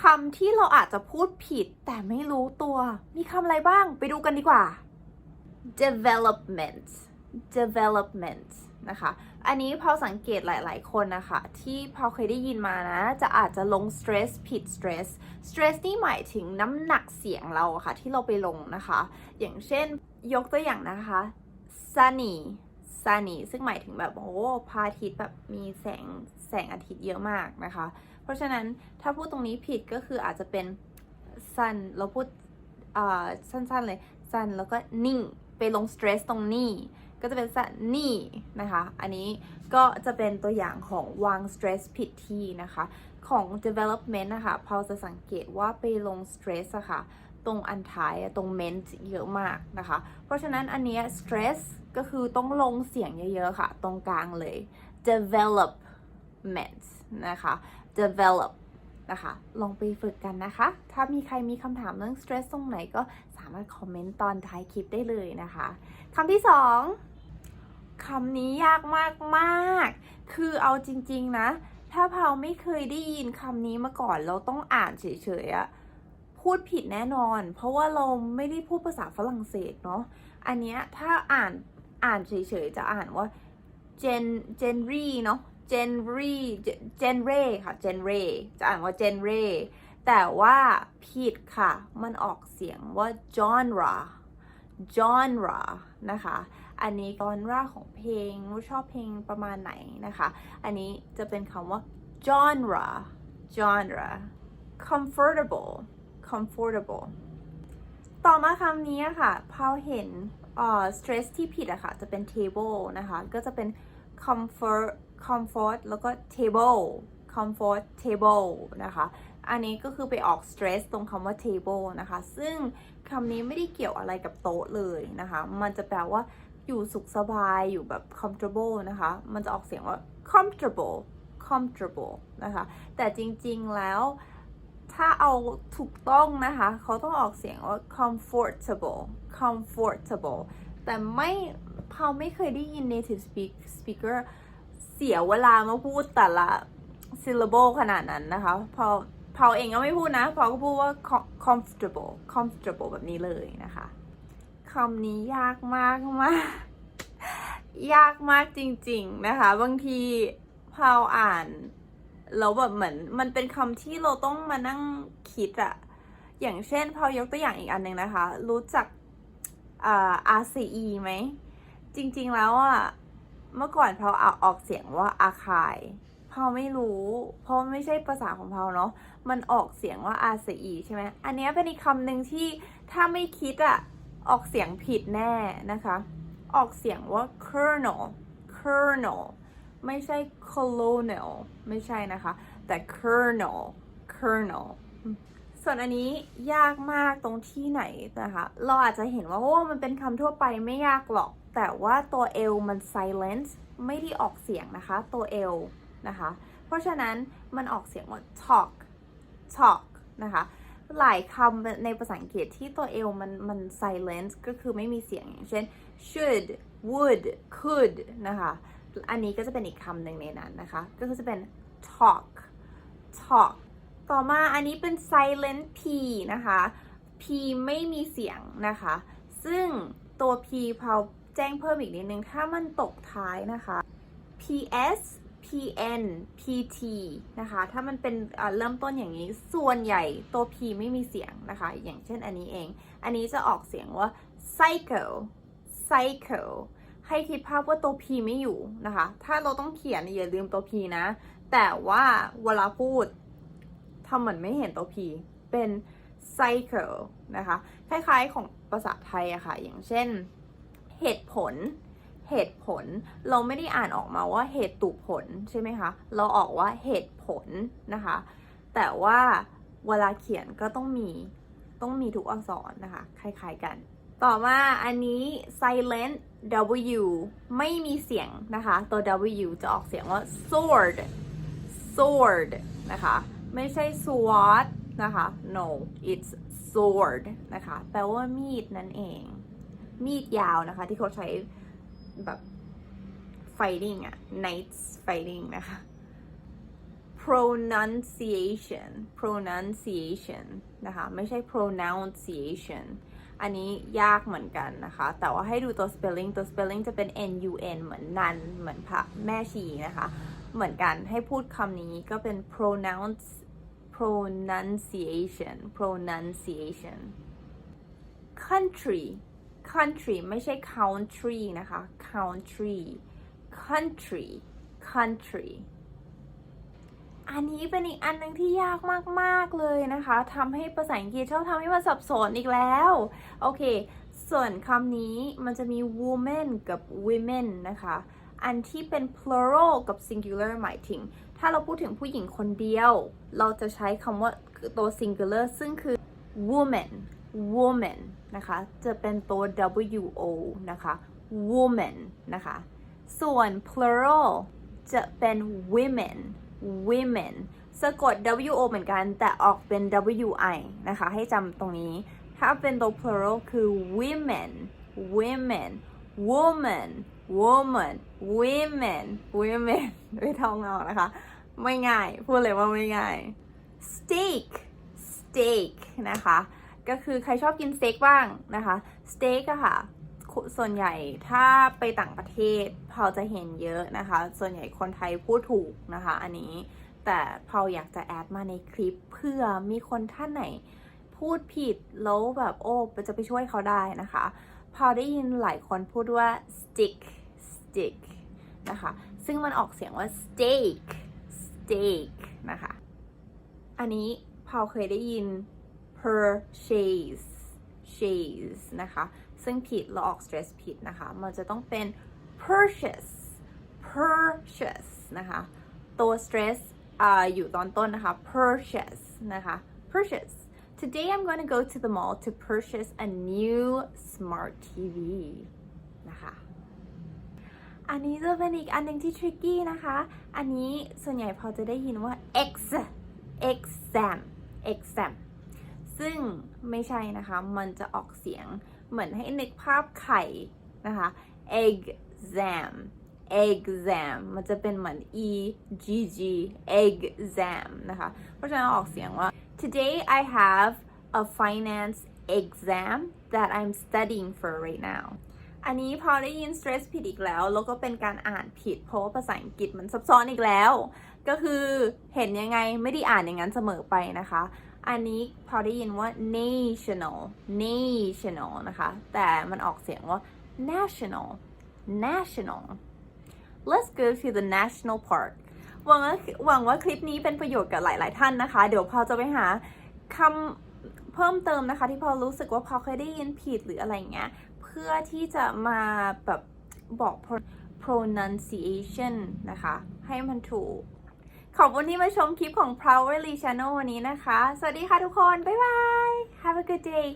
คำที่เราอาจจะพูดผิดแต่ไม่รู้ตัว มีคำอะไรบ้างไปดูกันดีกว่า development development นะคะ อันนี้พอสังเกตหลาย ๆ คนนะคะ ที่พอเคยได้ยินมานะ จะอาจจะลง stress ผิด stress stress นี่หมายถึงน้ำหนักเสียงเราะค่ะ ที่เราไปลงนะคะ อย่างเช่นยกตัวอย่างนะคะ sunny sunny ซึ่งหมายถึงแบบ โอ้พระอาทิตย์แบบมีแสงแสงอาทิตย์เยอะมากนะคะ เพราะฉะนั้นถ้าพูดตรงนี้ผิดก็คืออาจจะเป็น sun เราพูดอ่าสั้นๆเลย sun แล้วก็นิ่งไปลง stress ตรงนี่ก็จะเป็น sunny นะคะ อันนี้ก็จะเป็นตัวอย่างของวาง stress ผิดที่นะคะ ของ development นะคะพอจะสังเกตว่าไปลง stress อะค่ะตรงอันท้ายตรง ment เยอะมากนะคะ เพราะฉะนั้นอันนี้ stress ก็คือต้องลงเสียงเยอะๆค่ะ ตรงกลางเลย development นะคะ develop นะคะ ลองไปฝึกกันนะคะ ถ้ามีใครมีคำถามเรื่อง stress ตรงไหนก็สามารถคอมเมนต์ตอนท้ายคลิปได้เลยนะคะคำที่สองคำนี้ยากมากมากคือเอาจริง ๆ นะ ถ้าเผาไม่เคยได้ยินคำนี้มาก่อนเราต้องอ่านเฉยๆอะพูดผิดแน่นอน เพราะว่าเราไม่ได้พูดภาษาฝรั่งเศสเนาะ อันเนี้ยถ้าอ่านอ่านเฉยๆจะอ่านว่า gen genry เนาะ genry genre ค่ะ genre จะอ่านว่า genre แต่ว่าผิดค่ะ มันออกเสียงว่า genre genre นะคะ อันนี้ genre ของเพลงว่าชอบเพลงประมาณไหนนะคะ อันนี้จะเป็นคำว่า genre genre comfortable comfortable ต่อมาคำนี้ค่ะพอเห็นเอ่อ stress ที่ผิดอะค่ะ จะเป็น table นะคะ ก็จะเป็น comfort comfort แล้วก็ table comfort table นะคะ อันนี้ก็คือไปออก stress ตรงคำว่า table นะคะ ซึ่งคำนี้ไม่ได้เกี่ยวอะไรกับโต๊ะเลยนะคะ มันจะแปลว่าอยู่สุขสบายอยู่แบบ comfortable นะคะ มันจะออกเสียงว่า comfortable comfortable นะคะ แต่จริงๆแล้วถ้าเอาถูกต้องนะคะ เขาต้องออกเสียงว่า comfortable comfortable แต่ไม่เผาไม่เคยได้ยิน native speak speaker เสียเวลามาพูดแต่ละ syllable ขนาดนั้นนะคะ พอเผาเองก็ไม่พูดนะเผาก็พูดว่า comfortable comfortable แบบนี้เลยนะคะคำนี้ยากมากมากยากมากจริง ๆนะคะ บางทีเผาอ่านแล้วแบบเหมือน มันเป็นคำที่เราต้องมานั่งคิดอะอย่างเช่นพอยกตัวอย่างอีกอันหนึ่งนะคะ รู้จักอ่า RCE ไหม จริง ๆ แล้วอะ เมื่อก่อนเพาเอาออกเสียงว่าอาคายเพาไม่รู้ เพราะไม่ใช่ภาษาของเพาเนาะ มันออกเสียงว่า RCE ใช่ไหมอันนี้เป็นอีกคำหนึ่งที่ถ้าไม่คิดอะออกเสียงผิดแน่นะคะ ออกเสียงว่า kernel kernel ไม่ใช่ colonel ไม่ใช่นะคะ แต่ kernel kernel ส่วนอันนี้ยากมากตรงที่ไหนนะคะ เราอาจจะเห็นว่าโอ้มันเป็นคำทั่วไปไม่ยากหรอก แต่ว่าตัว L มัน silent ไม่ได้ออกเสียงนะคะ ตัว L นะคะ เพราะฉะนั้นมันออกเสียงว่า talk talk นะคะ หลายคำในภาษาอังกฤษที่ตัว L มันมัน silent ก็คือไม่มีเสียงอย่างเช่น should would could นะคะ อันนี้ก็จะเป็นอีกคำหนึ่งในนั้นนะคะ ก็คือจะเป็น talk talk ต่อมาอันนี้เป็น silent p นะคะ p ไม่มีเสียงนะคะ ซึ่งตัว p พอ แจ้งเพิ่มอีกนิดนึง ถ้ามันตกท้ายนะคะ ps pn pt นะคะ ถ้ามันเป็นเริ่มต้นอย่างนี้ ส่วนใหญ่ตัว p ไม่มีเสียงนะคะ อย่างเช่นอันนี้เอง อันนี้จะออกเสียงว่า psycho psycho ให้คิดภาพว่าตัว p ไม่อยู่นะคะ ถ้าเราต้องเขียนอย่าลืมตัว p นะ แต่ว่าเวลาพูดทำเหมือนไม่เห็นตัว p เป็น psycho นะคะ คล้ายๆของภาษาไทยอะค่ะ อย่างเช่น เหตุผล เหตุผล เราไม่ได้อ่านออกมาว่าเหตุตุผลใช่ไหมคะ เราออกว่าเหตุผลนะคะ แต่ว่าเวลาเขียนก็ต้องมี ต้องมีทุกอักษรนะคะ คล้าย ๆกัน ต่อมาอันนี้ silent W ไม่มีเสียงนะคะ ตัว W จะออกเสียงว่า sword sword นะคะ ไม่ใช่ sword นะคะ no it's sword นะคะ แปลว่ามีดนั่นเอง มีดยาวนะคะ ที่เขาใช้แบบ fighting อะ knights fighting นะคะ pronunciation pronunciation นะคะ ไม่ใช่ pronunciation อันนี้ยากเหมือนกันนะคะ แต่ว่าให้ดูตัว spelling ตัว spelling จะเป็น n u n เหมือนนัน เหมือนพระแม่ชีนะคะ เหมือนกันให้พูดคำนี้ก็เป็น pronounce pronunciation pronunciation country country ไม่ใช่ country นะคะ country country country อันนี้เป็นอีกอันหนึ่งที่ยากมากๆเลยนะคะทำให้ภาษาอังกฤษชอบทำให้มันสับสนอีกแล้ว โอเค ส่วนคำนี้มันจะมี woman กับ women นะคะ อันที่เป็น plural กับ singular หมายถึง ถ้าเราพูดถึงผู้หญิงคนเดียว เราจะใช้คำว่าตัว singular ซึ่งคือ woman woman นะคะ จะเป็นตัว wo นะคะ woman นะคะ ส่วน plural จะเป็น women women สะกด wo เหมือนกัน แต่ออกเป็น wi นะคะ ให้จำตรงนี้ ถ้าเป็นตัว plural คือ women women woman woman women women ไม่ท่องเอานะคะ ไม่ง่าย พูดเลยว่าไม่ง่าย steak steak นะคะ ก็คือใครชอบกินสเต็กบ้างนะคะสเต็กอะค่ะส่วนใหญ่ถ้าไปต่างประเทศเผาจะเห็นเยอะนะคะ ส่วนใหญ่คนไทยพูดถูกนะคะ อันนี้แต่เผาอยากจะแอดมาในคลิปเพื่อมีคนท่านไหนพูดผิดแล้วแบบโอ้จะไปช่วยเขาได้นะคะเผาได้ยินหลายคนพูดว่า stick stick นะคะ ซึ่งมันออกเสียงว่า steak steak นะคะ อันนี้ เผาเคยได้ยิน purchase chase นะคะ ซึ่งผิดเราออก stress ผิดนะคะ มันจะต้องเป็น purchase purchase นะคะ ตัว stress อ่าอยู่ตอนต้นนะคะ purchase นะคะ purchase Today I'm going to go to the mall to purchase a new smart TV นะคะ อันนี้จะเป็นอีกอันหนึ่งที่ tricky นะคะ อันนี้ส่วนใหญ่พอจะได้ยินว่า ex exam exam ซึ่งไม่ใช่นะคะ มันจะออกเสียงเหมือนให้นึกภาพไข่นะคะ exam exam มันจะเป็นเหมือน e g g exam นะคะ เพราะฉะนั้นออกเสียงว่า today I have a finance exam that I'm studying for right now อันนี้พอได้ยิน stress ผิดอีกแล้ว แล้วก็เป็นการอ่านผิด เพราะว่าภาษาอังกฤษมันซับซ้อนอีกแล้ว ก็คือเห็นยังไงไม่ได้อ่านอย่างนั้นเสมอไปนะคะ อันนี้พอได้ยินว่า national national นะคะ แต่มันออกเสียงว่า national national let's go to the national park หวังว่าหวังว่าคลิปนี้เป็นประโยชน์กับหลาย ๆ ท่านนะคะ เดี๋ยวพอจะไปหาคำเพิ่มเติมนะคะที่พอรู้สึกว่าพอเคยได้ยินผิดหรืออะไรเงี้ย พื่อที่จะมาแบบบอก pronunciation นะคะ ให้มันถูก ขอบคุณที่มาชมคลิปของ Proudly Channel วันนี้นะคะ สวัสดีค่ะทุกคน บ๊ายบาย Have a good day